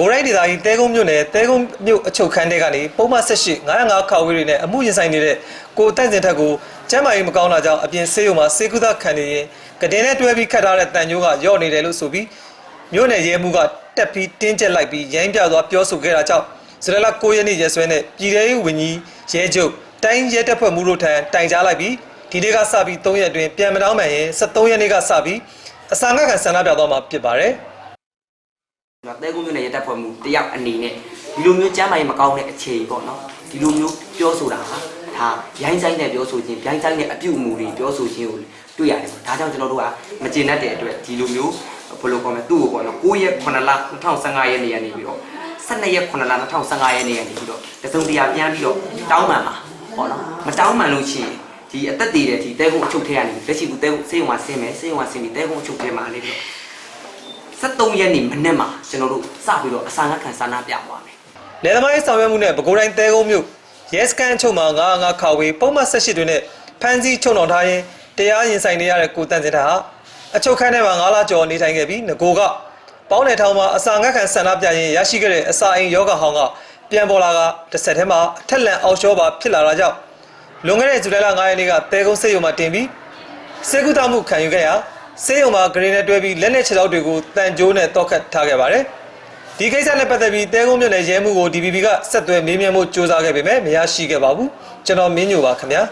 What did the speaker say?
ကိုရိုင်းဒေသကြီးတဲကုန်းမြို့နယ်တဲကုန်းမြို့အချုပ်ခန်းထဲကနေပုံမှန်ဆက်ရှိ905ခါဝေးတွေနဲ့အမှုရင်ဆိုင်နေတဲ့ကိုတန့်စင်ထက်ကိုကျမ်းမာရေးမကောင်းတာကြောင့်အပြင်ဆေးရုံမှာဆေးကုသခံနေရင်ကတင်နဲ့တွဲပြီးခတ်ထားတဲ့တန်ညိုးကယော့နေတယ်လို့ဆိုပြီးမြို့နယ်ရဲမှုကတက်ပြီးတင်းကျပ်လိုက်ပြီးရိုင်းပြသွားပြောဆိုခဲ့တာကြောင့်ဇရလ9ရက်နေ့ရက်စွဲနဲ့ပြည်ထောင်ရေးဝန်ကြီးရဲချုပ်တိုင်းရဲတပ်ဖွဲ့မှုတို့ထံတိုင်ကြားလိုက်ပြီးဒီနေ့ကစပြီး3ရက်အတွင်းပြန်မတောင်းမှန်ရင်73ရက်နေ့ကစပြီးအစာငတ်ခံဆန္ဒပြသွားမှာဖြစ်ပါတယ် ကျွန်တော်တဲကုန်းမြို့နယ်ရတပ်ဖွဲ့မှုတယောက်အနေနဲ့ဒီလိုမျိုးကျမ်းမာရေးမကောင်းတဲ့အခြေပေါ့နော်ဒီလိုမျိုးပြောဆိုတာဟာဒါရိုင်းဆိုင်တဲ့ပြောဆိုခြင်းရိုင်းဆိုင်တဲ့အပြုအမူတွေပြောဆိုခြင်းကိုတွေ့ရတယ်ပေါ့ဒါကြောင့်ကျွန်တော်တို့ကမကျေနပ်တဲ့အတွက်ဒီလိုမျိုးဘယ်လိုခေါ်မလဲသူ့ကိုပေါ့နော်9ရက်9လ2015ရက်နေ့ကနေပြီးတော့12ရက်9လ2015ရက်နေ့ကနေပြီးတော့တစုံတရာပြန်ပြီးတော့တောင်းပန်ပါပေါ့နော်မတောင်းပန်လို့ရှိရင်ဒီအသက်တည်တဲ့ဒီတဲကုန်းအချုပ်ထဲကနေလက်ရှိကတဲကုန်းစေးရုံမှာဆင်းမယ်စေးရုံမှာဆင်းပြီးတဲကုန်းအချုပ်ထဲမှာနေပြီးတော့ 73ရက်နေ့မနေ့မှာကျွန်တော်တို့စပြီးတော့အစာငတ်ခံစာနာပြသွားမယ်လယ်သမားရေးဆောင်ရွက်မှုနဲ့ပဲခူးတိုင်းတဲကုန်းမြို့ရဲစခန်းအချုပ်မှာ905ခါဝေးပုံမှန်18တွင်နဲ့ဖမ်းဆီးချုပ်နှောင်ထားရင်တရားရင်ဆိုင်နေရတဲ့ကိုတန်စင်တာဟာအချုပ်ခန်းထဲမှာ9လကျော်နေထိုင်ခဲ့ပြီးငကိုကပေါင်းနယ်ထောင်မှာအစာငတ်ခံဆန္ဒပြရင်ရရှိခဲ့တဲ့အစာအိမ်ယောဂဟောင်းကပြန်ပေါ်လာကတစ်ဆက်တည်းမှာအထက်လန်အောက်ရှောပါဖြစ်လာတာကြောင့်လွန်ခဲ့တဲ့ဇူလိုင်လ9ရက်နေ့ကတဲကုန်းစေယုံမှာတင်ပြီးစေကုသမှုခံယူခဲ့ရာ စေယုံမှာဂရင်းနဲ့တွဲပြီးလက်နဲ့ခြေထောက်တွေကိုတန်ကြိုးနဲ့တောက်ခတ်ထားခဲ့ပါတယ်။ဒီကိစ္စနဲ့ပတ်သက်ပြီးတဲကုန်းမြို့နယ်ရဲမှုကို DPP ကဆက်သွယ်မေးမြန်းမှုစ조사ခဲ့ပေမဲ့မရရှိခဲ့ပါဘူးကျွန်တော်မင်းညိုပါခင်ဗျာ